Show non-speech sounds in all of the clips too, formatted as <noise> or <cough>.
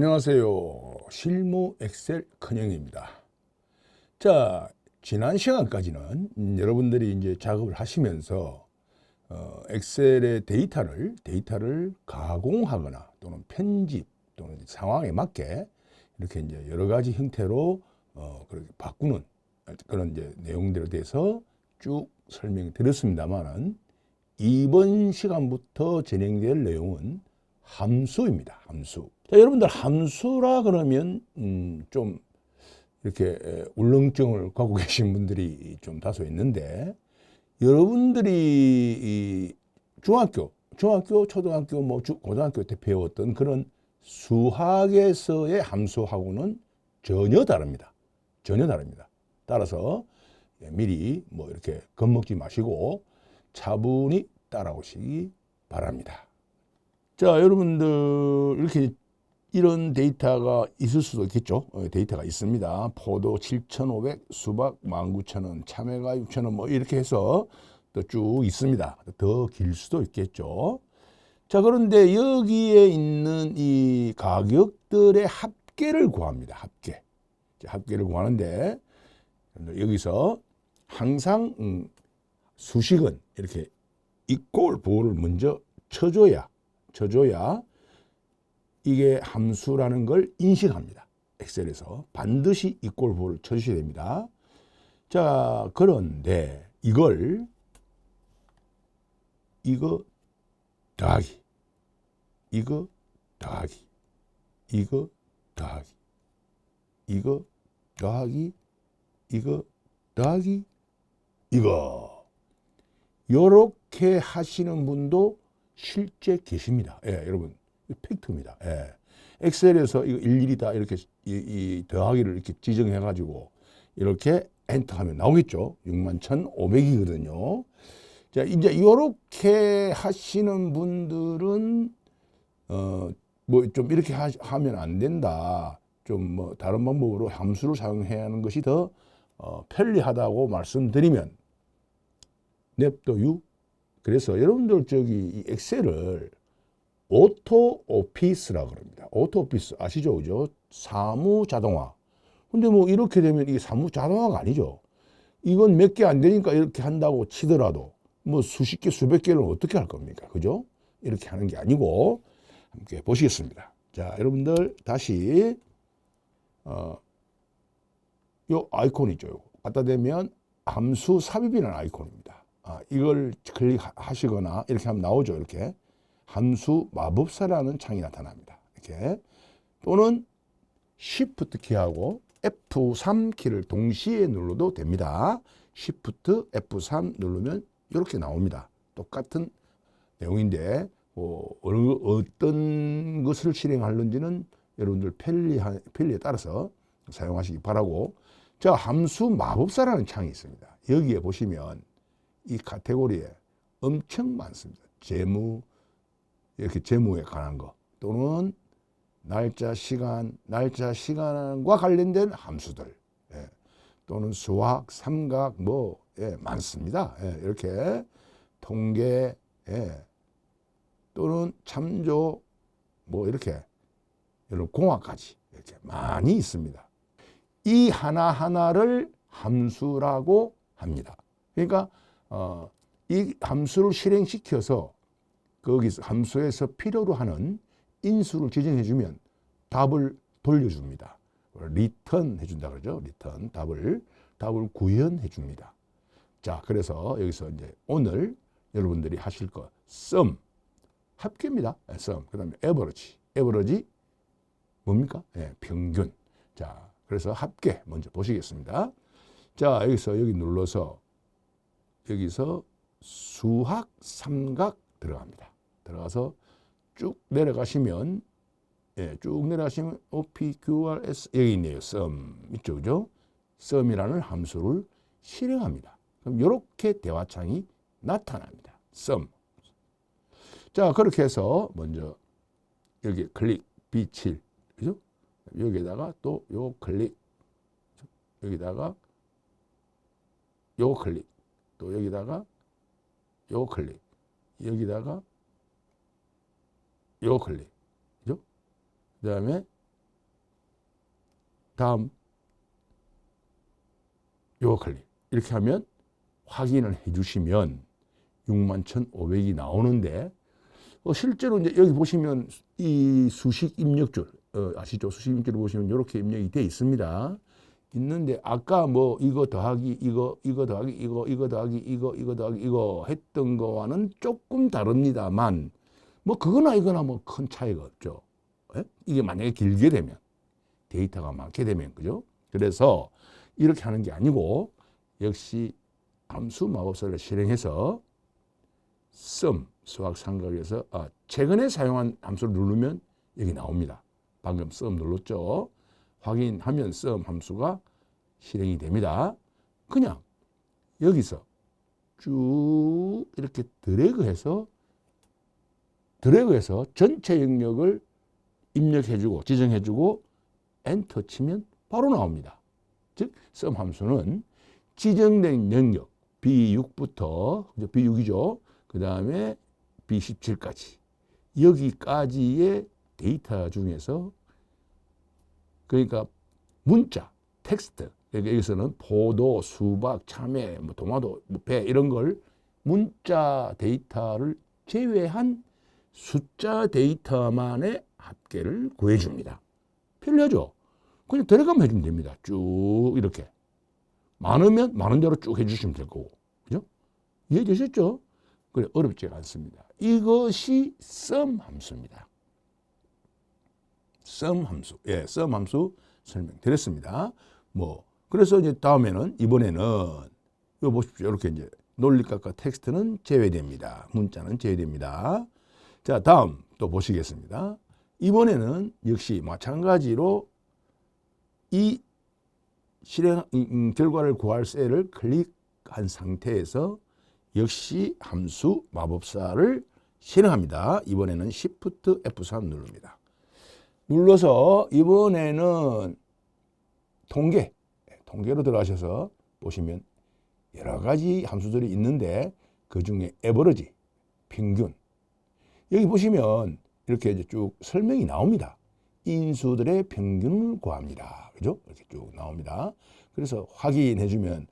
안녕하세요. 실무 엑셀 큰형입니다. 자, 지난 시간까지는 음, 여러분들이 이제 작업을 하시면서 어, 엑셀의 데이터를 데이터를 가공하거나 또는 편집 또는 상황에 맞게 이렇게 이제 여러 가지 형태로 어, 그렇게 바꾸는 그런 이제 내용들에 대해서 쭉 설명을 드렸습니다만은 이번 시간부터 진행될 내용은 함수입니다. 함수. 자, 여러분들 함수라 그러면 음, 좀 이렇게 에, 울렁증을 갖고 <laughs> 계신 분들이 좀 다소 있는데 여러분들이 이 중학교, 중학교, 초등학교, 뭐 주, 고등학교 때 배웠던 그런 수학에서의 함수하고는 전혀 다릅니다. 전혀 다릅니다. 따라서 예, 미리 뭐 이렇게 겁먹지 마시고 차분히 따라오시기 바랍니다. 자, 여러분들 이렇게 이런 데이터가 있을 수도 있겠죠. 어, 데이터가 있습니다. 포도 7,500, 수박 19,000원, 참외가 6,000원 뭐 이렇게 해서 또 쭉 있습니다. 더 길 수도 있겠죠. 자, 그런데 여기에 있는 이 가격들의 합계를 구합니다. 합계. 자, 합계를 구하는데 여기서 항상 음, 수식은 이렇게 이꼴 부호를 먼저 쳐줘야 쳐줘야 이게 함수라는 걸 인식합니다. 엑셀에서 반드시 이꼴 부호를 쳐주셔야 됩니다. 자 그런데 이걸 이거 더하기 이거 더하기 이거 더하기 이거 더하기 이거 더하기 이거 요렇게 하시는 분도 실제 계십니다. 예, 여러분 팩트입니다. 예. 엑셀에서 이거 일일이 다 이렇게 이, 이 더하기를 이렇게 지정해 가지고 이렇게 엔터 하면 나오겠죠. 61,500이거든요. 자, 이제 이렇게 하시는 분들은 어 뭐 좀 이렇게 하, 하면 안 된다. 좀 뭐 다른 방법으로 함수를 사용해야 하는 것이 더 어, 편리하다고 말씀드리면 냅둬유. 그래서 여러분들 저기 이 엑셀을 오토 오피스라 그럽니다. 오토 오피스 아시죠? 그죠? 사무 자동화. 근데 뭐 이렇게 되면 이게 사무 자동화가 아니죠. 이건 몇 개 안 되니까 이렇게 한다고 치더라도 뭐 수십 개, 수백 개를 어떻게 할 겁니까? 그죠? 이렇게 하는 게 아니고 함께 보시겠습니다. 자, 여러분들 다시 어, 요 아이콘. 요거. 갖다 대면 함수 삽입이라는 아이콘입니다. 아, 이걸 클릭하시거나 이렇게 하면 나오죠. 이렇게 함수 마법사라는 창이 나타납니다. 이렇게 또는 Shift 키하고 F3 키를 동시에 눌러도 됩니다. Shift F3 누르면 이렇게 나옵니다. 똑같은 내용인데 뭐 어떤 것을 실행하는지는 여러분들 편리 편리에 따라서 사용하시기 바라고 자 함수 마법사라는 창이 있습니다. 여기에 보시면 이 카테고리에 엄청 많습니다. 재무 이렇게 재무에 관한 거 또는 날짜 시간 날짜 시간과 관련된 함수들 예. 또는 수학 삼각 뭐 예, 많습니다. 예, 이렇게 통계 예. 또는 참조 뭐 이렇게 여러 공학까지 이렇게 많이 있습니다. 이 하나하나를 함수라고 합니다. 그러니까 어, 이 함수를 실행시켜서 거기서 함수에서 필요로 하는 인수를 지정해 주면 답을 돌려줍니다. 리턴 해준다 그러죠. 리턴 답을 답을 구현해 줍니다. 자, 그래서 여기서 이제 오늘 여러분들이 하실 거 sum 합계입니다. sum 그다음에 average average 뭡니까? 예, 평균. 자, 그래서 합계 먼저 보시겠습니다. 자, 여기서 여기 눌러서 여기서 수학 삼각 들어갑니다. 들어가서 쭉 내려가시면 예, 쭉 내려가시면 OPQRS 여기 있네요. 있죠, 그죠? sum이라는 함수를 실행합니다. 그럼 이렇게 대화창이 나타납니다. sum. 자, 그렇게 해서 먼저 여기 클릭 B7 그죠? 여기에다가 또 요 클릭 여기다가 요 클릭 또 여기다가 요 클릭 여기다가 요 클릭 그죠? 그 다음에 다음 요거 클릭 이렇게 하면 확인을 해 주시면 61,500이 나오는데 어, 실제로 이제 여기 보시면 이 수식 입력줄 어, 아시죠? 수식 입력줄을 보시면 이렇게 입력이 돼 있습니다. 있는데 아까 뭐 이거 더하기 이거 이거 더하기 이거 이거 더하기 이거 이거 더하기 이거 했던 거와는 조금 다릅니다만 뭐 그거나 이거나 뭐 큰 차이가 없죠. 예? 이게 만약에 길게 되면 데이터가 많게 되면 그죠? 그래서 이렇게 하는 게 아니고 역시 함수 마법사를 실행해서 sum 수학 삼각에서 아, 최근에 사용한 함수를 누르면 여기 나옵니다. 방금 sum 눌렀죠. 확인하면 sum 함수가 실행이 됩니다. 그냥 여기서 쭉 이렇게 드래그해서 드래그해서 전체 영역을 입력해주고 지정해주고 엔터 치면 바로 나옵니다. 즉 sum 함수는 지정된 영역 B6부터 B6이죠. 그 다음에 B17까지 여기까지의 데이터 중에서 그러니까 문자, 텍스트 그러니까 여기서는 포도, 수박, 참외, 뭐 도마도, 뭐 배 이런 걸 문자 데이터를 제외한 숫자 데이터만의 합계를 구해줍니다. 편리하죠? 그냥 들어가면 해주면 됩니다. 쭉 이렇게. 많으면 많은 대로 쭉 해주시면 될 거고. 그죠? 이해되셨죠? 그래, 어렵지가 않습니다. 이것이 sum 함수입니다. Sum 함수. 예, sum 함수 설명드렸습니다. 뭐, 그래서 이제 다음에는, 이번에는, 이거 보십시오. 이렇게 이제 논리값과 텍스트는 제외됩니다. 문자는 제외됩니다. 자, 다음 또 보시겠습니다. 이번에는 역시 마찬가지로 이 실행 음, 결과를 구할 셀을 클릭한 상태에서 역시 함수 마법사를 실행합니다. 이번에는 Shift F3 누릅니다. 눌러서 이번에는 통계, 통계로 들어가셔서 보시면 여러 가지 함수들이 있는데 그 중에 에버러지, 평균. 여기 보시면 이렇게 이제 쭉 설명이 나옵니다. 인수들의 평균을 구합니다. 그죠? 이렇게 쭉 나옵니다. 그래서 확인해 주면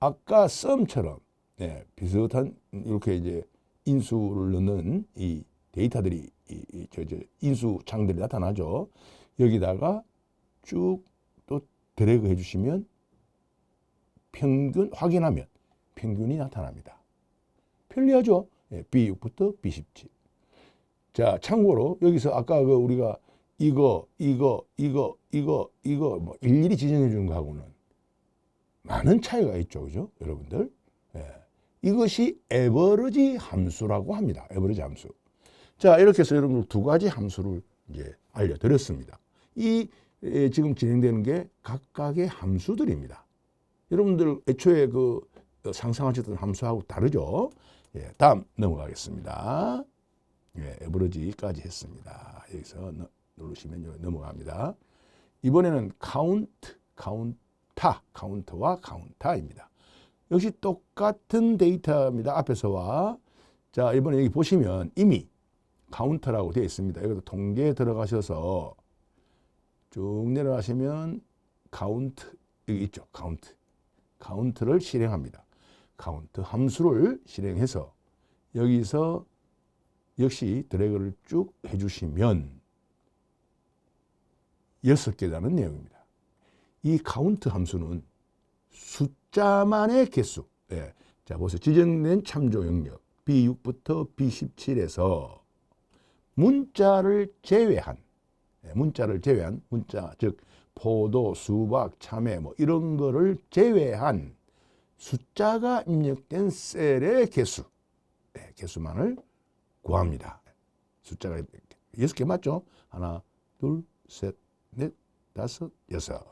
아까 썸처럼 네, 비슷한 이렇게 이제 인수를 넣는 이 데이터들이 이, 이, 저, 저 인수 창들이 나타나죠. 여기다가 쭉 또 드래그 해주시면 평균 확인하면 평균이 나타납니다. 편리하죠? 예, B6부터 B17. 자, 참고로 여기서 아까 그 우리가 이거, 이거, 이거, 이거, 이거 뭐 일일이 지정해 주는 거하고는 많은 차이가 있죠. 그죠? 여러분들. 예. 이것이 에버러지 함수라고 합니다. 에버러지 함수. 자, 이렇게 해서 여러분들 두 가지 함수를 이제 알려드렸습니다. 이 에, 지금 진행되는 게 각각의 함수들입니다. 여러분들 애초에 그 상상하셨던 함수하고 다르죠? 예, 다음 넘어가겠습니다. 예, 에버러지까지 했습니다. 여기서 누르시면 넘어갑니다. 이번에는 카운트, 카운타, 카운터와 카운타입니다. 역시 똑같은 데이터입니다. 앞에서와. 자, 이번에 여기 보시면 이미 카운터라고 되어 있습니다. 여기도 통계에 들어가셔서 쭉 내려가시면 카운트, 여기 있죠. 카운트. 카운트를 실행합니다. 카운트 함수를 실행해서 여기서 역시 드래그를 쭉 해주시면 여섯 개라는 내용입니다. 이 카운트 함수는 숫자만의 개수. 예. 자, 보세요. 지정된 참조 영역 B6부터 B17에서 문자를 제외한 예, 문자를 제외한 문자 즉 포도, 수박, 참외 뭐 이런 거를 제외한 숫자가 입력된 셀의 개수 예, 개수만을 구합니다. 숫자가 여섯 개 맞죠? 하나, 둘, 셋, 넷, 다섯, 여섯.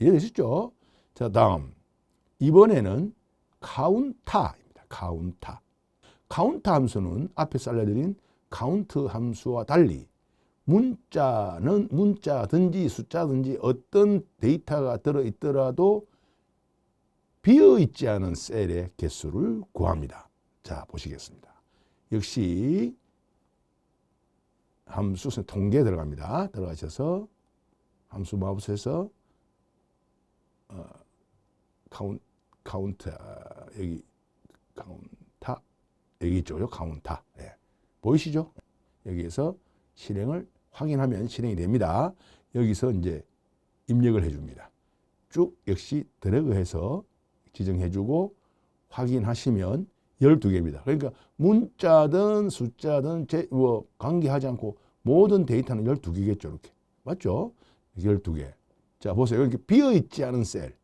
이해되시죠? 자, 다음. 이번에는 카운타입니다. 카운타. 카운트 함수는 앞에서 알려드린 카운트 함수와 달리 문자는 문자든지 숫자든지 어떤 데이터가 들어있더라도 비어있지 않은 셀의 개수를 구합니다. 자, 보시겠습니다. 역시 함수 통계에 들어갑니다. 들어가셔서 함수 마법에서 어, 카운 카운트 아, 여기 카운타 여기 있죠 카운타 예. 보이시죠? 여기에서 실행을 확인하면 실행이 됩니다. 여기서 이제 입력을 해줍니다. 쭉 역시 드래그해서 지정해주고 확인하시면 12개입니다. 그러니까 문자든 숫자든 제, 뭐 관계하지 않고 모든 데이터는 12개겠죠 이렇게. 맞죠? 12개. 자 보세요. 이렇게 비어있지 않은 셀.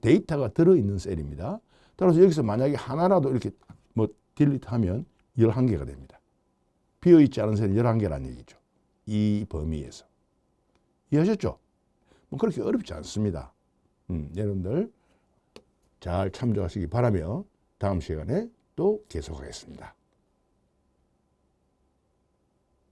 데이터가 들어있는 셀입니다. 따라서 여기서 만약에 하나라도 이렇게 뭐 딜리트 하면 11개가 됩니다. 비어있지 않은 셀이 11개라는 얘기죠. 이 범위에서. 이해하셨죠? 뭐 그렇게 어렵지 않습니다. 음, 여러분들 잘 참조하시기 바라며 다음 시간에 또 계속하겠습니다.